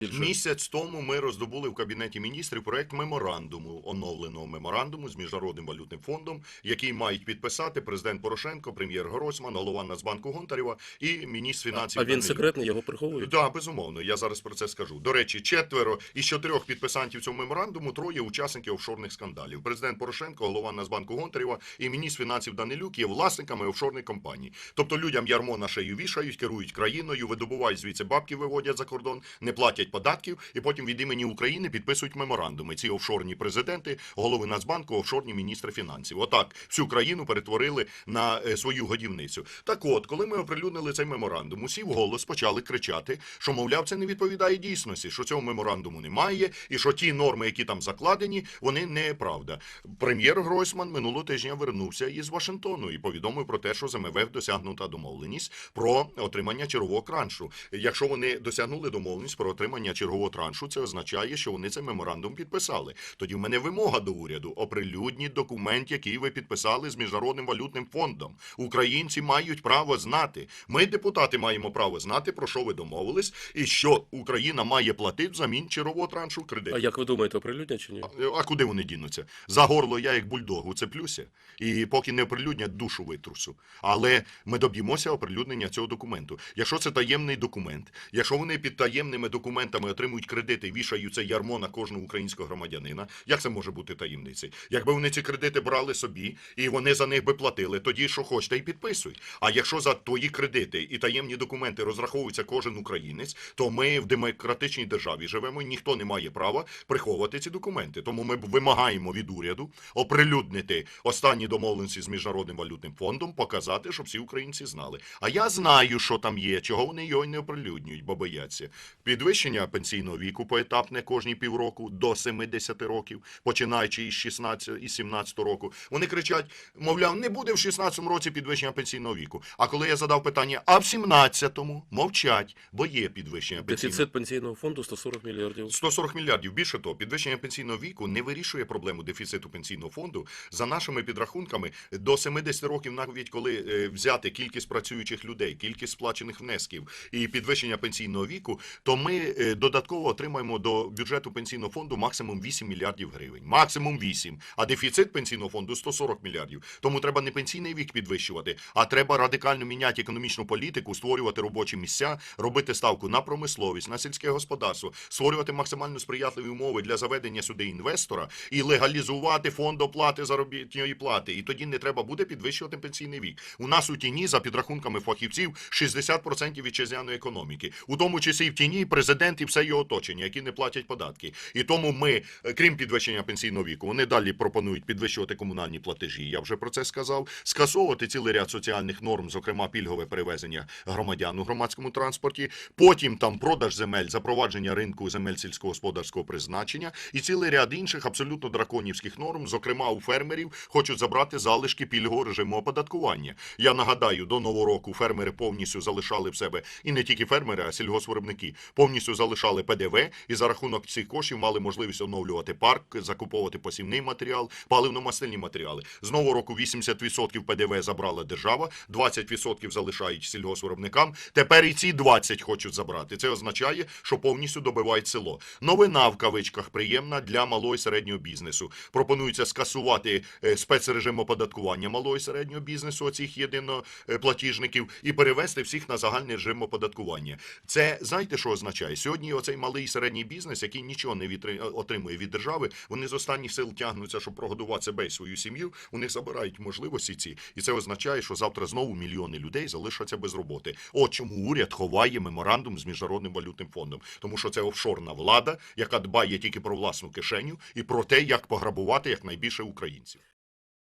Більше. Місяць тому ми роздобули в кабінеті міністрів проект меморандуму, оновленого меморандуму з міжнародним валютним фондом, який мають підписати президент Порошенко, прем'єр Гройсман, голова Нацбанку Гонтарєва і міністр фінансів. А він секретний, його приховують? Так, безумовно, я зараз про це скажу. До речі, четверо із чотирьох підписантів цього меморандуму троє учасників офшорних скандалів. Президент Порошенко, голова Нацбанку Гонтарєва і міністр фінансів Данилюк є власниками офшорних компаній. Тобто людям ярмо на шею вішають, керують країною, видобувають звідси бабки, виводять за кордон, не платять податків, і потім від імені України підписують меморандуми. Ці офшорні президенти, голови Нацбанку, офшорні міністри фінансів. Отак всю країну перетворили на е, свою годівницю. Так от, коли ми оприлюднили цей меморандум, усі вголос почали кричати, що мовляв, це не відповідає дійсності, що цього меморандуму немає, і що ті норми, які там закладені, вони неправда. Прем'єр Гройсман минулого тижня вернувся із Вашингтону і повідомив про те, що з МВФ досягнута домовленість про отримання чергового траншу. Якщо вони досягнули домовленість про отримання чергового траншу, це означає, що вони цей меморандум підписали. Тоді в мене вимога до уряду оприлюдніть документ, який ви підписали з міжнародним валютним фондом. Українці мають право знати. Ми, депутати, маємо право знати, про що ви домовились, і що Україна має платити взамін чергового траншу кредиту. А як ви думаєте, оприлюднять чи ні? А куди вони дінуться? За горло я як бульдог уцеплюся, і поки не оприлюднять, душу витрусу. Але ми доб'ємося оприлюднення цього документу. Якщо це таємний документ, якщо вони під таємними документами отримують кредити вішають це ярмо на кожного українського громадянина, як це може бути таємницею? Якби вони ці кредити брали собі і вони за них би платили, тоді що хочете і підписуй. А якщо за твої кредити і таємні документи розраховується кожен українець, то ми в демократичній державі живемо, і ніхто не має права приховувати ці документи. Тому ми вимагаємо від уряду оприлюднити останні домовленості з міжнародним валютним фондом, показати, щоб всі українці знали. А я знаю, що там є, чого вони його не оприлюднюють, бо бояться. Підвищення пенсійного віку поетапне кожні півроку до 70 років, починаючи із 16 і 17 року. Вони кричать, мовляв, не буде в 16 році підвищення пенсійного віку. А коли я задав питання, а в 17-му мовчать, бо є підвищення пенсійного Дефіцит пенсійного фонду 140 мільярдів. 140 мільярдів. Більше того, підвищення пенсійного віку не вирішує проблему дефіциту пенсійного фонду. За нашими підрахунками, до 70 років, навіть коли е, взяти кількість працюючих людей, кількість сплачених внесків і підвищення пенсійного віку, то ми е, додатково отримаємо до бюджету пенсійного фонду максимум 8 мільярдів гривень. Максимум 8. А дефіцит пенсійного фонду 140 мільярдів. Тому треба не пенсійний вік підвищувати, а треба радикально міняти економічну політику, створювати робочі місця, робити ставку на промисловість, на сільське господарство, створювати максимально сприятливі умови для заведення сюди інвестора і легалізувати фонд оплати заробітної плати. І тоді не треба буде підвищувати пенсійний вік. У нас у тіні, за підрахунками фахівців, 60% вітчизняної економіки, у тому числі в тіні президент і все його оточення, які не платять податки. І тому ми, е, крім підвищення пенсійного віку, вони далі пропонують підвищувати комунальні платежі. Я вже про це сказав. Скасовувати цілий ряд соціальних норм, зокрема пільгове перевезення громадян у громадському транспорті. Потім там продаж земель, запровадження ринку земель сільськогосподарського призначення і цілий ряд інших абсолютно драконівських норм, зокрема у фермерів, хочуть забрати залишки пільгового режиму оподаткування. Я нагадаю, до нового року фермери повністю залишали в себе і не тільки фермери, а сільгосвиробники повністю залишали ПДВ і за рахунок цих коштів мали можливість оновлювати парк, закуповувати посівний матеріал, паливно-мастильні матеріали. З нового року 80% ПДВ забрала держава, 20% залишають сільгосвиробникам. Тепер і ці 20 хочуть забрати. Це означає, що повністю добивають село. Новина в кавичках приємна для малого і середнього бізнесу. Пропонується скасувати е, спецрежим оподаткування малого і середнього бізнесу, оцих єдиноплатіжників, і перевести всіх на загальний режим оподаткування. Це знаєте, що означає? Сьогодні оцей малий і середній бізнес, який нічого не відтри- отримує від держави, вони з останніх сил тягнуться, щоб прогодувати себе і свою сім'ю. У них забирають можливості ці, і це означає, що завтра знову мільйони людей залишаться без роботи. От чому уряд ховає меморандум з міжнародним валютним фондом, тому що це офшорна влада, яка дбає тільки про власну кишеню і про те, як пограбувати якнайбільше українців.